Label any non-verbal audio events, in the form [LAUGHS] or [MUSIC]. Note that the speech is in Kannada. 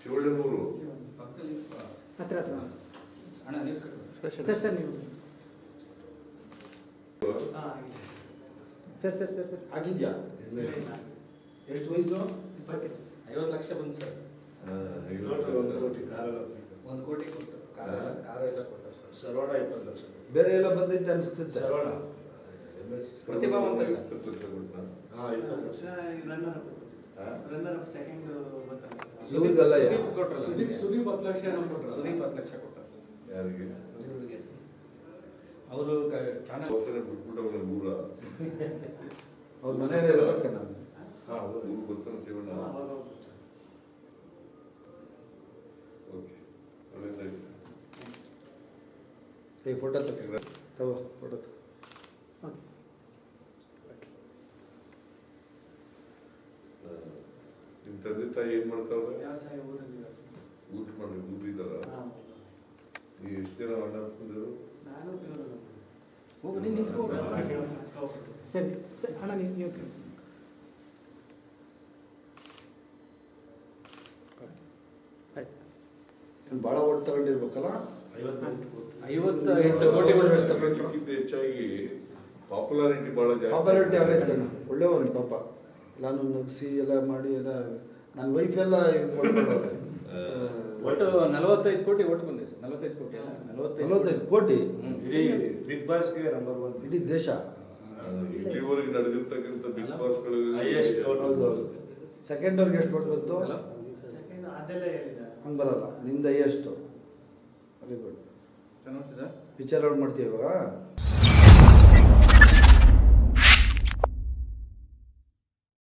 ಶಿವಳ್ಳನೂರು. ಪಕ್ಕದಲ್ಲಿ ಹತ್ರ ಹತ್ರ ಅಣ್ಣ ನೀವು ಸರ್ ಸರ್ ನೀವು. Sir sir sir sir. ಆಗಿದ್ಯಾ? ಎಷ್ಟು ವಯಸ್ಸು? ಸರ್. ಐವತ್ತು ಲಕ್ಷ ಬಂತು ಸರ್. ಒಂದು ಕೋಟಿ ಕಾರು ಒಂದು ಕೋಟಿ ಕೊಟ್ಟು ಕಾರ ಕಾರ ಎಲ್ಲ ಕೊಟ್ಟ ಸರ್. ಸರ್ವಣ ಇಪ್ಪತ್ತು ಲಕ್ಷ. ಬೇರೆ ಎಲ್ಲ ಬಂದೈತೆ ಅನಿಸ್ತಿತ್ತು ಸರೋಣ. ಪ್ರತಿಭಾವಂತ. ಸರ್. ಇಪ್ಪತ್ತು? ಹಾ ಇಪ್ಪತ್ತು ಲಕ್ಷ. ರನ್ನರ್ ಆ? ರನ್ನರ್ ಸೆಕೆಂಡ್ ಇವ್ರಿಗೆಲ್ಲ ಯಾ- ಸುದೀಪ್ ಕೊಟ್ರು ಸರ್ ಸುದೀಪ್- ಸುದೀಪ್ ಹತ್ತು ಲಕ್ಷ ಏನೋ ಕೊಟ್ಟರು ಸುದೀಪ್ ಹತ್ತು ಲಕ್ಷ ಕೊಟ್ಟರು ಸರ್ ಯಾರಿಗೆ ಅವರು ಚಾನಲ್ ಹೊಸನೆ ಬಿಟ್ಬಿಟ್ಟವ್ರೆ ಊರ ಅವ್ರ ಮನೆಯಲ್ಲೇ ಇರ್ಬೇಕ ನಾನು? ಹಾಂ ಹೌದು. ನಿಮಗೆ ಗೊತ್ತಾನ ಶಿವಣ್ಣ. ಓಕೆ ಒಳ್ಳೇದಾಯ್ತು. ಏ ಫೋಟೋ ತಗೋ. ತಗೋ ಫೋಟೋ ತಗೋ. ತಂದೆ ತಾಯಿ ಏನ್ ಮಾಡ್ತಾವ್ರೆ? ಊಟ ಮಾಡಿ ಊದಿದಾರ ನೀವು ಎಷ್ಟು ಜನ ಅಣ್ಣ ತಂದಿರು ನಾನು ಹೋಗು ನೀನು ನಿಂತ್ಕೋ. ಸರಿ ಸರಿ ಅಣ್ಣ ನೀವು ನೀವು ಆಯ್ತು ನೀನು ಭಾಳ ಓಟ್ ತಗೊಂಡಿರ್ಬೇಕಲ್ಲ? ಹೆಚ್ಚಾಗಿ ಪಾಪ್ಯುಲಾರಿಟಿ ಬಹಳ ಜಾಸ್ತಿ. ಪಾಪ್ಯುಲಾರಿಟಿ ಆಗೈತೆ ಪಾಪ. ನಾನು ನಗಿಸಿ ಎಲ್ಲ ಮಾಡಿ ಎಲ್ಲ ನನ್ನ ವೈಫ್ ಎಲ್ಲ. [LAUGHS] ಒಟ್ಟು ನಲವತ್ತೈದು ಕೋಟಿ ಒಟ್ಟು ಬಂದಿದೆ ಸರ್. ನಲವತ್ತೈದು ಕೋಟಿ ಅಲ್ಲ ನಲವತ್ತೈದು ಕೋಟಿ. ಹ್ಮ್. ಇಡೀ ಬಿಗ್ ಬಾಸ್ಗೆ ನಂಬರ್ ಒನ್ ಇಡೀ ದೇಶ? ಇಲ್ಲಿವರೆಗೆ ನಡೆದಿರ್ತಕ್ಕಂಥ ಬಿಗ್ ಬಾಸ್ಗಳು ಸೆಕೆಂಡ್ ಅವ್ರಿಗೆ ಎಷ್ಟು ಕೊಟ್ಟು ಬಂತು? ಅಲ್ಲ? ಸೆಕೆಂಡ್ ಅದೆಲ್ಲ ಹೇಳಿದ. ಹಂಗೆ ಬರಲ್ಲ. ನಿಂದ ಎಷ್ಟು ವೆರಿ ಗುಡ್ ಚೆನ್ನಾಗಿ ಸರ್. ಪಿಕ್ಚರ್ ಔಟ್ ಮಾಡ್ತೀವಿ ಇವಾಗ